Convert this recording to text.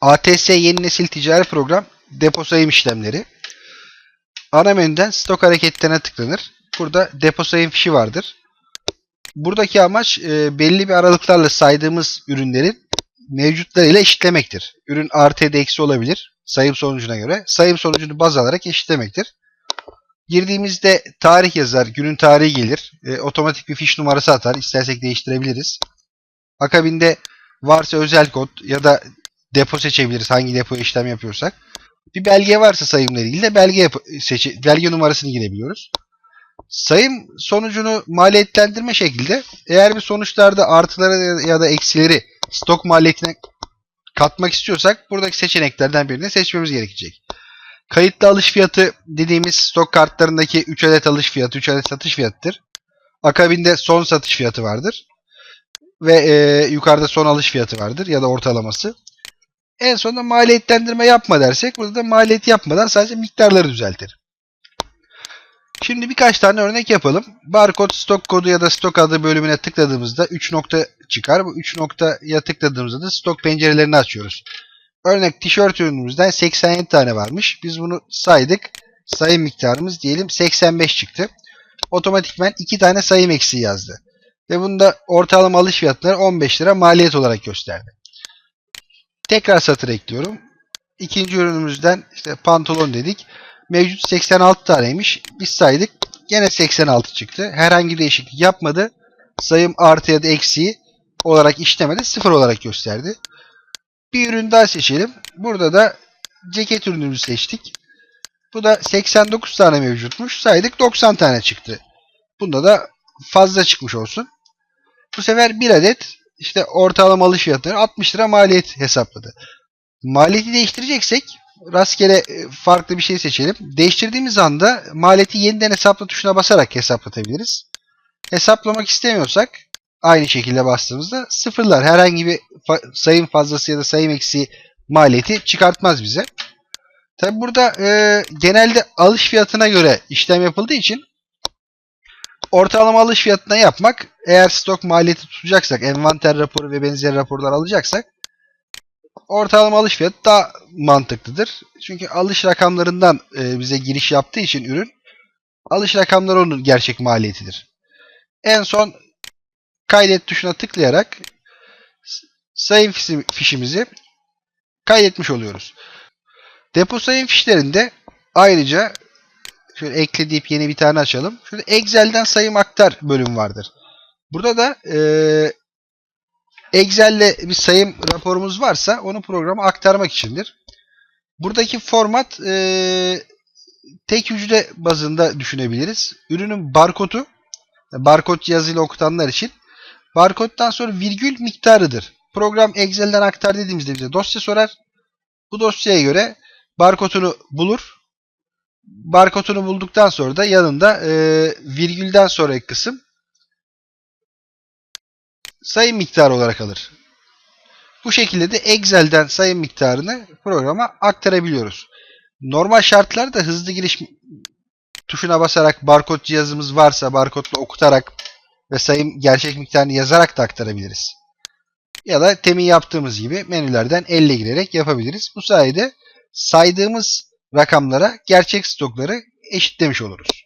ATS yeni nesil ticari program depo sayım işlemleri. Ana menüden stok hareketlerine tıklanır. Burada depo sayım fişi vardır. Buradaki amaç e, belli bir aralıklarla saydığımız ürünlerin mevcutlarıyla eşitlemektir. Ürün artı ya eksi olabilir sayım sonucuna göre. Sayım sonucunu baz alarak eşitlemektir. Girdiğimizde tarih yazar, günün tarihi gelir. E, otomatik bir fiş numarası atar. İstersek değiştirebiliriz. Akabinde varsa özel kod ya da depo seçebiliriz hangi depoya işlem yapıyorsak. Bir belge varsa sayımla ilgili de belge seçe belge numarasını girebiliyoruz. Sayım sonucunu maliyetlendirme şekilde eğer bir sonuçlarda artıları ya da eksileri stok maliyetine katmak istiyorsak buradaki seçeneklerden birini seçmemiz gerekecek. Kayıtlı alış fiyatı dediğimiz stok kartlarındaki 3 adet alış fiyatı, 3 adet satış fiyatıdır. Akabinde son satış fiyatı vardır. Ve e, yukarıda son alış fiyatı vardır ya da ortalaması. En sonunda maliyetlendirme yapma dersek burada da maliyet yapmadan sadece miktarları düzeltir. Şimdi birkaç tane örnek yapalım. Barkod stok kodu ya da stok adı bölümüne tıkladığımızda 3 nokta çıkar. Bu 3 noktaya tıkladığımızda da stok pencerelerini açıyoruz. Örnek tişört ürünümüzden 87 tane varmış. Biz bunu saydık. Sayım miktarımız diyelim 85 çıktı. Otomatikmen 2 tane sayım eksiği yazdı. Ve bunda ortalama alış fiyatları 15 lira maliyet olarak gösterdi. Tekrar satır ekliyorum. İkinci ürünümüzden işte pantolon dedik. Mevcut 86 taneymiş. Biz saydık. Gene 86 çıktı. Herhangi değişiklik yapmadı. Sayım artı ya da eksiği olarak işlemedi. Sıfır olarak gösterdi. Bir ürün daha seçelim. Burada da ceket ürünümüzü seçtik. Bu da 89 tane mevcutmuş. Saydık 90 tane çıktı. Bunda da fazla çıkmış olsun. Bu sefer bir adet işte ortalama alış fiyatları 60 lira maliyet hesapladı. Maliyeti değiştireceksek rastgele e, farklı bir şey seçelim. Değiştirdiğimiz anda maliyeti yeniden hesapla tuşuna basarak hesaplatabiliriz. Hesaplamak istemiyorsak aynı şekilde bastığımızda sıfırlar. Herhangi bir fa- sayım fazlası ya da sayım eksiği maliyeti çıkartmaz bize. Tabi burada e, genelde alış fiyatına göre işlem yapıldığı için ortalama alış fiyatına yapmak eğer stok maliyeti tutacaksak, envanter raporu ve benzeri raporlar alacaksak ortalama alış fiyatı daha mantıklıdır. Çünkü alış rakamlarından e, bize giriş yaptığı için ürün alış rakamları onun gerçek maliyetidir. En son kaydet tuşuna tıklayarak sayım fişi- fişimizi kaydetmiş oluyoruz. Depo sayım fişlerinde ayrıca şöyle ekle deyip yeni bir tane açalım. Şurada Excel'den sayım aktar bölüm vardır. Burada da e, Excel'le bir sayım raporumuz varsa onu programa aktarmak içindir. Buradaki format e, tek hücre bazında düşünebiliriz. Ürünün barkodu, barkod cihazıyla okutanlar için barkoddan sonra virgül miktarıdır. Program Excel'den aktar dediğimizde bize dosya sorar. Bu dosyaya göre barkodunu bulur. Barkodunu bulduktan sonra da yanında e, virgülden sonraki kısım sayım miktarı olarak alır. Bu şekilde de Excel'den sayım miktarını programa aktarabiliyoruz. Normal şartlarda hızlı giriş tuşuna basarak barkod cihazımız varsa barkodla okutarak ve sayım gerçek miktarını yazarak da aktarabiliriz. Ya da temin yaptığımız gibi menülerden elle girerek yapabiliriz. Bu sayede saydığımız rakamlara gerçek stokları eşitlemiş oluruz.